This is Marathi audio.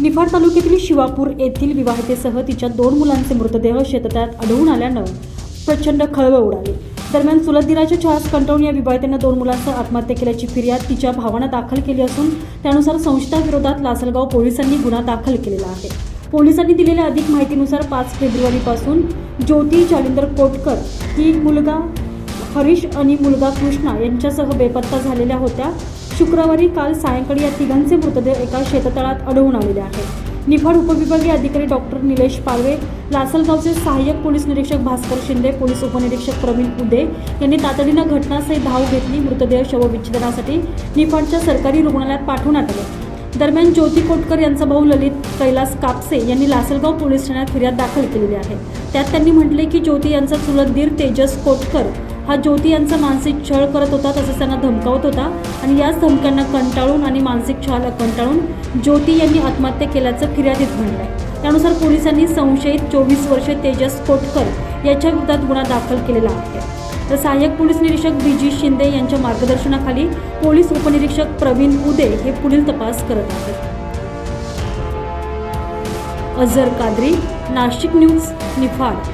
निफाड तालुक्यातील शिवापूर येथील विवाहितेसह तिच्या दोन मुलांचे मृतदेह शेततळ्यात आढळून आल्यानं प्रचंड खळबळ उडाली. दरम्यान चुलतदिराच्या छळास कंटाळून या विवाहितेनं दोन मुलांसह आत्महत्या केल्याची फिर्याद तिच्या भावानं दाखल केली असून त्यानुसार संशयिताविरोधात लासलगाव पोलिसांनी गुन्हा दाखल केलेला आहे. पोलिसांनी दिलेल्या अधिक माहितीनुसार पाच फेब्रुवारीपासून ज्योती जालिंदर कोटकर ही मुलगा हरीश आणि मुलगा कृष्णा यांच्यासह बेपत्ता झालेल्या होत्या. शुक्रवारी काल सायंकाळी या तिघांचे मृतदेह एका शेततळात आढळून आलेले आहेत. निफाड उपविभागीय अधिकारी डॉक्टर निलेश पालवे लासलगावचे सहाय्यक पोलीस निरीक्षक भास्कर शिंदे पोलीस उपनिरीक्षक प्रवीण उदे यांनी तातडीनं घटनास्थळी धाव घेतली. मृतदेह शवविच्छेदनासाठी निफाडच्या सरकारी रुग्णालयात पाठवण्यात आले. दरम्यान ज्योती कोटकर यांचा भाऊ ललित कैलास कापसे यांनी लासलगाव पोलीस ठाण्यात फिर्याद दाखल केलेली आहे. त्यात त्यांनी म्हटले की ज्योती यांचा चुलत दीर तेजस कोटकर हा ज्योती यांचा मानसिक छळ करत होता तसेच त्यांना धमकावत होता आणि याच धमक्यांना कंटाळून आणि मानसिक छळाला कंटाळून ज्योती यांनी आत्महत्या केल्याचं फिर्यादीत आहे त्यानुसार पोलिसांनी संशयित चोवीस वर्षे तेजस कोटकर याच्या विरोधात गुन्हा दाखल केलेला आहे. तर सहाय्यक पोलीस निरीक्षक बीजी शिंदे यांच्या मार्गदर्शनाखाली पोलीस उपनिरीक्षक प्रवीण उदे हे पुढील तपास करत आहेत. अझर कादरी नाशिक न्यूज निफाड.